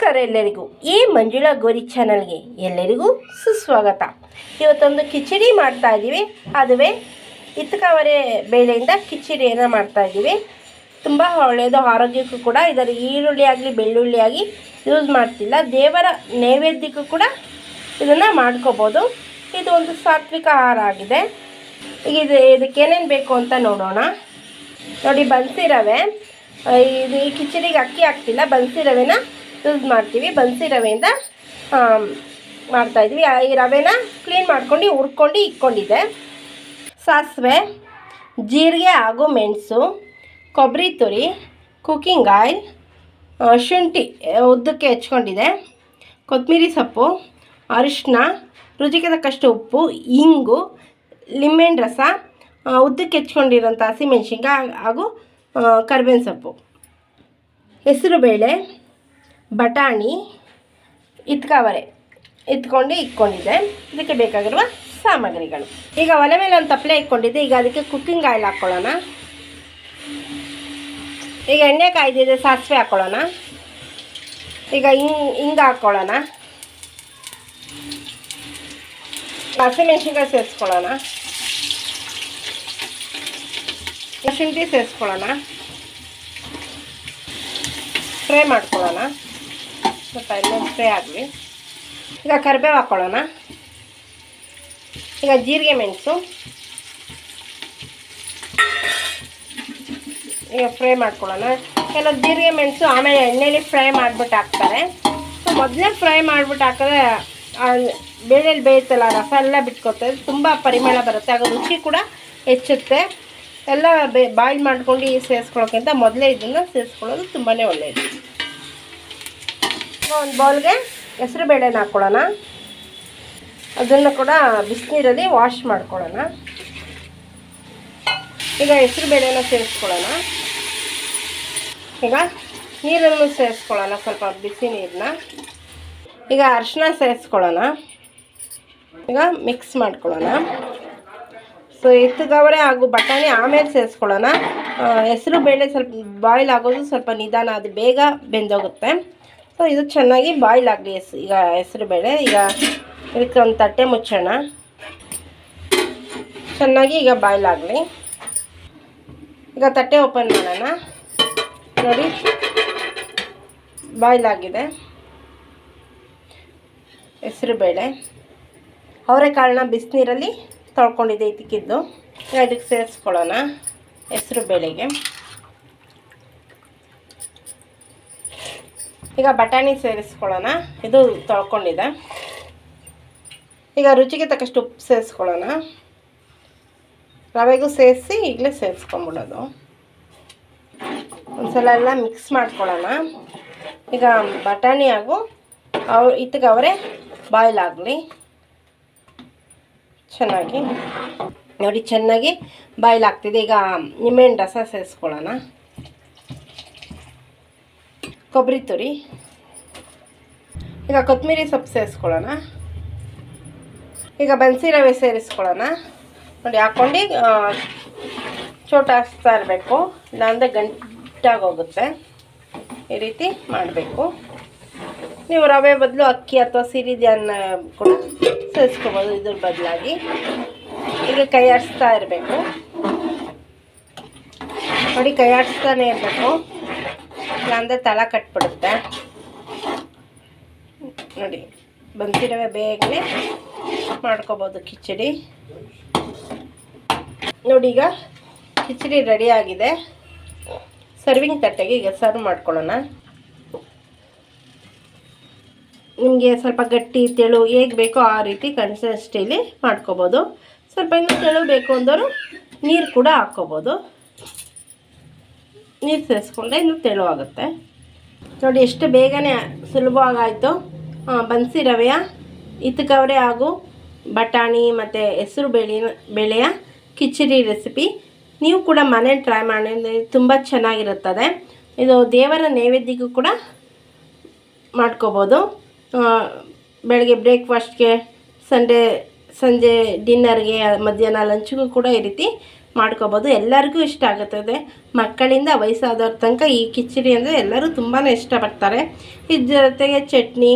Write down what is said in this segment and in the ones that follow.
ನಮಸ್ಕಾರ ಎಲ್ಲರಿಗೂ ಈ ಮಂಜುಳಾ ಗೋರಿ ಚಾನಲ್ಗೆ ಎಲ್ಲರಿಗೂ ಸುಸ್ವಾಗತ. ಇವತ್ತೊಂದು ಕಿಚಡಿ ಮಾಡ್ತಾ ಇದ್ದೀವಿ. ಅದುವೇ ಇತ್ತಕವರೆ ಬೇಳೆಯಿಂದ ಕಿಚಡಿಯನ್ನು ಮಾಡ್ತಾ ಇದ್ದೀವಿ. ತುಂಬ ಒಳ್ಳೆಯದು, ಆರೋಗ್ಯಕ್ಕೂ ಕೂಡ. ಇದರ ಈರುಳ್ಳಿ ಆಗಲಿ, ಬೆಳ್ಳುಳ್ಳಿ ಆಗಿ ಯೂಸ್ ಮಾಡ್ತಿಲ್ಲ. ದೇವರ ನೈವೇದ್ಯಕ್ಕೂ ಕೂಡ ಇದನ್ನು ಮಾಡ್ಕೋಬೋದು. ಇದು ಒಂದು ಸಾತ್ವಿಕ ಆಹಾರ ಆಗಿದೆ. ಈಗ ಇದು ಇದಕ್ಕೇನೇನು ಬೇಕು ಅಂತ ನೋಡೋಣ. ನೋಡಿ ಬನ್ಸಿರವೆ ಇದು ಈ ಕಿಚಡಿಗೆ ಅಕ್ಕಿ ಹಾಕ್ತಿಲ್ಲ. ಬನ್ಸಿ ರವೆನ ಯೂಸ್ ಮಾಡ್ತೀವಿ. ಬನ್ಸಿ ರವೆಯಿಂದ ಮಾಡ್ತಾಯಿದ್ವಿ ಈ ರವೆನ ಕ್ಲೀನ್ ಮಾಡ್ಕೊಂಡು, ಹುರ್ಕೊಂಡು ಇಟ್ಕೊಂಡಿದ್ದೆ ಸಾಸಿವೆ, ಜೀರಿಗೆ ಹಾಗೂ ಮೆಣಸು, ಕೊಬ್ಬರಿ ತುರಿ ಕುಕ್ಕಿಂಗ್ ಆಯಿಲ್ ಶುಂಠಿ ಉದ್ದಕ್ಕೆ ಹೆಚ್ಕೊಂಡಿದೆ ಕೊತ್ತಂಬರಿ ಸೊಪ್ಪು ಅರಿಶಿನ ರುಚಿಗೆ ತಕ್ಕಷ್ಟು ಉಪ್ಪು, ಇಂಗು, ಲಿಂಬೆಹಣ್ಣು ರಸ ಉದ್ದಕ್ಕೆ ಹೆಚ್ಕೊಂಡಿರೋಂಥ ಹಸಿಮೆಣ್ಸಿನ್ಕಾಯಿ ಹಾಗೂ ಕರ್ಬೇವಿನ ಸೊಪ್ಪು. ಹೆಸರುಬೇಳೆ ಬಟಾಣಿ ಇತ್ಕಾವರೆ ಇತ್ಕೊಂಡು ಇಟ್ಕೊಂಡಿದ್ದೆ ಇದಕ್ಕೆ ಬೇಕಾಗಿರುವ ಸಾಮಗ್ರಿಗಳು. ಈಗ ಒಲೆ ಮೇಲೆ ಒಂದು ತಪ್ಪಲೆ ಇಟ್ಕೊಂಡಿದ್ದೆ ಈಗ ಅದಕ್ಕೆ ಕುಕ್ಕಿಂಗ್ ಆಯಿಲ್ ಹಾಕ್ಕೊಳ್ಳೋಣ ಈಗ ಎಣ್ಣೆ ಕಾಯ್ದಿದೆ, ಸಾಸಿವೆ ಹಾಕ್ಕೊಳ್ಳೋಣ ಈಗ ಹಿಂಗೆ ಹಿಂಗೆ ಹಾಕ್ಕೊಳ್ಳೋಣ ಹಸಿಮೆಣ್ಸಿನ್ಕಾಯಿ ಸೇರಿಸ್ಕೊಳ್ಳೋಣ. ಶುಂಠಿ ಸೇರಿಸ್ಕೊಳ್ಳೋಣ. ಫ್ರೈ ಮಾಡ್ಕೊಳ್ಳೋಣ. ಸ್ವಲ್ಪ ಎಣ್ಣೆ ಫ್ರೈ ಆಗಲಿ ಈಗ ಕರಿಬೇವು ಹಾಕ್ಕೊಳ್ಳೋಣ ಈಗ ಜೀರಿಗೆ ಮೆಣಸು. ಈಗ ಫ್ರೈ ಮಾಡ್ಕೊಳ್ಳೋಣ. ಕೆಲವು ಜೀರಿಗೆ ಮೆಣಸು ಆಮೇಲೆ ಎಣ್ಣೆಲಿ ಫ್ರೈ ಮಾಡಿಬಿಟ್ಟು ಹಾಕ್ತಾರೆ. ಸೊ ಮೊದಲೇ ಫ್ರೈ ಮಾಡಿಬಿಟ್ಟು ಹಾಕಿದ್ರೆ ಬೇಳೆಯಲ್ಲಿ ಬೇಯುತ್ತಲ್ಲ ರಸ ಎಲ್ಲ ಬಿಟ್ಕೊತದೆ ತುಂಬ ಪರಿಮಳ ಬರುತ್ತೆ. ಆಗ ರುಚಿ ಕೂಡ ಹೆಚ್ಚುತ್ತೆ. ಎಲ್ಲ ಬೇ ಬಾಯ್ಲ್ ಮಾಡ್ಕೊಂಡು ಸೇರಿಸ್ಕೊಳ್ಳೋಕ್ಕಿಂತ ಮೊದಲೇ ಇದನ್ನು ಸೇರಿಸ್ಕೊಳ್ಳೋದು ತುಂಬಾ ಒಳ್ಳೆಯದು ಒಂದು ಬೌಲ್ಗೆ ಹೆಸರು ಬೇಳೆನ ಹಾಕ್ಕೊಳ್ಳೋಣ. ಅದನ್ನು ಕೂಡ ಬಿಸಿನೀರಲ್ಲಿ ವಾಶ್ ಮಾಡ್ಕೊಳ್ಳೋಣ. ಈಗ ಹೆಸರು ಬೇಳೆನ ಸೇರಿಸ್ಕೊಳ್ಳೋಣ. ಈಗ ನೀರನ್ನು ಸೇರಿಸ್ಕೊಳ್ಳೋಣ ಸ್ವಲ್ಪ ಬಿಸಿ ನೀರನ್ನ ಈಗ ಅರಿಶಿನ ಸೇರಿಸ್ಕೊಳ್ಳೋಣ. ಈಗ ಮಿಕ್ಸ್ ಮಾಡ್ಕೊಳ್ಳೋಣ. ಸೊ ಎತ್ತುಗವರೆ ಹಾಗೂ ಬಟಾಣಿ ಆಮೇಲೆ ಸೇರಿಸ್ಕೊಳ್ಳೋಣ. ಹೆಸರು ಬೇಳೆ ಸ್ವಲ್ಪ ಬಾಯ್ಲ್ ಆಗೋದು ಸ್ವಲ್ಪ ನಿಧಾನ, ಅದು ಬೇಗ ಬೆಂದೋಗುತ್ತೆ. ಸೊ ಇದು ಚೆನ್ನಾಗಿ ಬಾಯ್ಲ್ ಆಗಲಿ ಹೆಸ್ ಈಗ ಹೆಸರು ಬೇಳೆ. ಈಗ ಇದಕ್ಕೆ ಒಂದು ತಟ್ಟೆ ಮುಚ್ಚೋಣ. ಚೆನ್ನಾಗಿ ಈಗ ಬಾಯ್ಲ್ ಆಗಲಿ. ಈಗ ತಟ್ಟೆ ಓಪನ್ ಮಾಡೋಣ. ನೋಡಿ. ಬಾಯ್ಲ್ ಆಗಿದೆ. ಹೆಸರು ಬೇಳೆ. ಅವರೆಕಾಳನ್ನ ಬಿಸಿನೀರಲ್ಲಿ ತೊಳ್ಕೊಂಡಿದ್ದೆ ಇದಕ್ಕಿದ್ದು ಇದಕ್ಕೆ ಸೇರಿಸ್ಕೊಳ್ಳೋಣ ಹೆಸರು ಬೇಳೆಗೆ. ಈಗ ಬಟಾಣಿ ಸೇರಿಸ್ಕೊಳ್ಳೋಣ. ಇದು ತೊಳ್ಕೊಂಡಿದೆ. ಈಗ ರುಚಿಗೆ ತಕ್ಕಷ್ಟು ಉಪ್ಪು ಸೇರಿಸ್ಕೊಳ್ಳೋಣ. ರವೆಗೂ ಸೇರಿಸಿ ಈಗಲೇ ಸೇರಿಸ್ಕೊಂಬಿಡೋದು. ಒಂದ್ಸಲ ಎಲ್ಲ ಮಿಕ್ಸ್ ಮಾಡ್ಕೊಳ್ಳೋಣ. ಈಗ ಬಟಾಣಿ ಹಾಗೂ ಅವ್ ಇತ್ತಿಗೆ ಅವರೇ ಬಾಯ್ಲ್ ಆಗಲಿ. ಚೆನ್ನಾಗಿ. ನೋಡಿ ಚೆನ್ನಾಗಿ ಬಾಯ್ಲ್ ಆಗ್ತಿದೆ. ಈಗ ನಿಂಬೆಹಣ್ಣು ರಸ ಸೇರಿಸ್ಕೊಳ್ಳೋಣ. ಕೊಬ್ಬರಿ ತುರಿ. ಈಗ ಕೊತ್ತಂಬರಿ ಸೊಪ್ಪು ಸೇರಿಸ್ಕೊಳ್ಳೋಣ. ಈಗ ಬನ್ಸಿ ರವೆ ಸೇರಿಸ್ಕೊಳ್ಳೋಣ. ನೋಡಿ, ಹಾಕ್ಕೊಂಡು ಚೋಟಾಸ್ತಾ ಇರಬೇಕು. ಇಲ್ಲಾಂದರೆ ಗಂಟಾಗೋಗುತ್ತೆ ಈ ರೀತಿ ಮಾಡಬೇಕು. ನೀವು ರವೆ ಬದಲು ಅಕ್ಕಿ ಅಥವಾ ಸಿರಿಧಾನ್ಯ ಕೂಡ ಸೇರಿಸ್ಕೋಬೋದು ಇದ್ರ ಬದಲಾಗಿ. ಈಗ ಕೈ ಆಡಿಸ್ತಾ ಇರಬೇಕು. ನೋಡಿ ಕೈ ಆಡಿಸ್ತಾನೆ ಇರಬೇಕು. ಇಲ್ಲಾಂದರೆ ತಳ ಕಟ್ಬಿಡುತ್ತೆ. ನೋಡಿ, ಬಂದಿರವೆ ರವೆ ಬೇಗನೆ. ಮಾಡ್ಕೋಬೋದು ಕಿಚಡಿ. ನೋಡಿ, ಈಗ ಕಿಚಡಿ ರೆಡಿ ಆಗಿದೆ. ಸರ್ವಿಂಗ್ ತಟ್ಟೆಗೆ ಈಗ ಸರ್ವ್ ಮಾಡ್ಕೊಳ್ಳೋಣ. ನಿಮಗೆ ಸ್ವಲ್ಪ ಗಟ್ಟಿ, ತೆಳು ಹೇಗೆ ಬೇಕೋ ಆ ರೀತಿ ಕನ್ಸಿಸ್ಟಿಲಿ ಮಾಡ್ಕೋಬೋದು. ಸ್ವಲ್ಪ ಇನ್ನೂ ತೆಳು ಬೇಕು ಅಂದರೂ ನೀರು ಕೂಡ ಹಾಕ್ಕೋಬೋದು. ನೀರು ಸೇರಿಸ್ಕೊಂಡ್ರೆ ಇನ್ನೂ ತೆಳುವಾಗುತ್ತೆ. ನೋಡಿ, ಎಷ್ಟು ಬೇಗನೆ ಸುಲಭವಾಗಾಯಿತು. ಬನ್ಸಿ ರವೆಯ ಇತ್ತಕವರೆ ಹಾಗೂ ಬಟಾಣಿ ಮತ್ತು ಹೆಸರು ಬೇಳೆ, ಬೇಳೆಯ ಕಿಚಡಿ ರೆಸಿಪಿ ನೀವು ಕೂಡ ಮನೆ ಟ್ರೈ ಮಾಡಿ ತುಂಬ ಚೆನ್ನಾಗಿರುತ್ತದೆ. ಇದು ದೇವರ ನೈವೇದ್ಯಕ್ಕೂ ಕೂಡ ಮಾಡ್ಕೋಬೋದು. ಬೆಳಗ್ಗೆ ಬ್ರೇಕ್ಫಾಸ್ಟ್ಗೆ, ಸಂಡೇ, ಸಂಜೆ ಡಿನ್ನರ್ಗೆ, ಮಧ್ಯಾಹ್ನ ಲಂಚ್ಗೂ ಕೂಡ ಈ ರೀತಿ ಮಾಡ್ಕೋಬೋದು. ಎಲ್ಲರಿಗೂ ಇಷ್ಟ ಆಗುತ್ತದೆ. ಮಕ್ಕಳಿಂದ ವಯಸ್ಸಾದವ್ರ ತನಕ ಈ ಕಿಚಡಿ ಅಂದರೆ ಎಲ್ಲರೂ ತುಂಬಾ ಇಷ್ಟಪಡ್ತಾರೆ. ಇದ್ರ ಜೊತೆಗೆ ಚಟ್ನಿ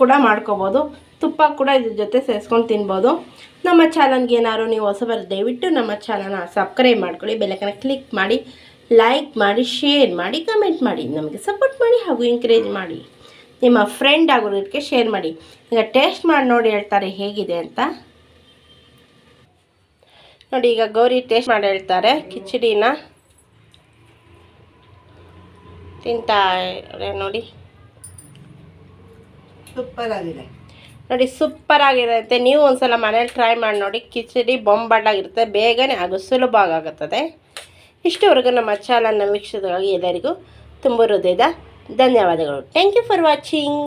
ಕೂಡ ಮಾಡ್ಕೋಬೋದು. ತುಪ್ಪ ಕೂಡ ಇದ್ರ ಜೊತೆ ಸೇರಿಸ್ಕೊಂಡು ತಿನ್ಬೋದು. ನಮ್ಮ ಚಾನಲ್ಗೆ ಏನಾದ್ರು ನೀವು ಹೊಸಬರು ದಯವಿಟ್ಟು ನಮ್ಮ ಚಾನಲ್ನ ಸಬ್ಸ್ಕ್ರೈಬ್ ಮಾಡ್ಕೊಳ್ಳಿ ಬೆಲೆಕನ ಕ್ಲಿಕ್ ಮಾಡಿ, ಲೈಕ್ ಮಾಡಿ, ಶೇರ್ ಮಾಡಿ, ಕಮೆಂಟ್ ಮಾಡಿ, ನಮಗೆ ಸಪೋರ್ಟ್ ಮಾಡಿ ಹಾಗೂ ಎಂಕರೇಜ್ ಮಾಡಿ. ನಿಮ್ಮ ಫ್ರೆಂಡ್ ಆಗೋದಕ್ಕೆ ಶೇರ್ ಮಾಡಿ. ಈಗ ಟೇಸ್ಟ್ ಮಾಡಿ ನೋಡಿ ಹೇಳ್ತಾರೆ ಹೇಗಿದೆ ಅಂತ. ನೋಡಿ ಈಗ ಗೌರಿ ಟೇಸ್ಟ್ ಮಾಡಿ ಹೇಳ್ತಾರೆ ಕಿಚಡಿನ. ತಿಂತಾ ನೋಡಿ. ಸೂಪರ್ ಆಗಿದೆ ನೋಡಿ ಸೂಪರ್ ಆಗಿರುತ್ತೆ ನೀವು ಒಂದ್ಸಲ ಮನೇಲಿ ಟ್ರೈ ಮಾಡಿ ನೋಡಿ ಕಿಚಡಿ ಬೊಂಬಾಟಾಗಿರುತ್ತೆ ಬೇಗನೆ ಹಾಗೂ ಸುಲಭ ಆಗುತ್ತದೆ ಇಷ್ಟವರೆಗೂ ನಮ್ಮ ಚಾನಲ್ನ ವೀಕ್ಷಿಸಿದಾಗ ಎಲ್ಲರಿಗೂ ತುಂಬ ಹೃದಯದ ಧನ್ಯವಾದಗಳು. Thank you for watching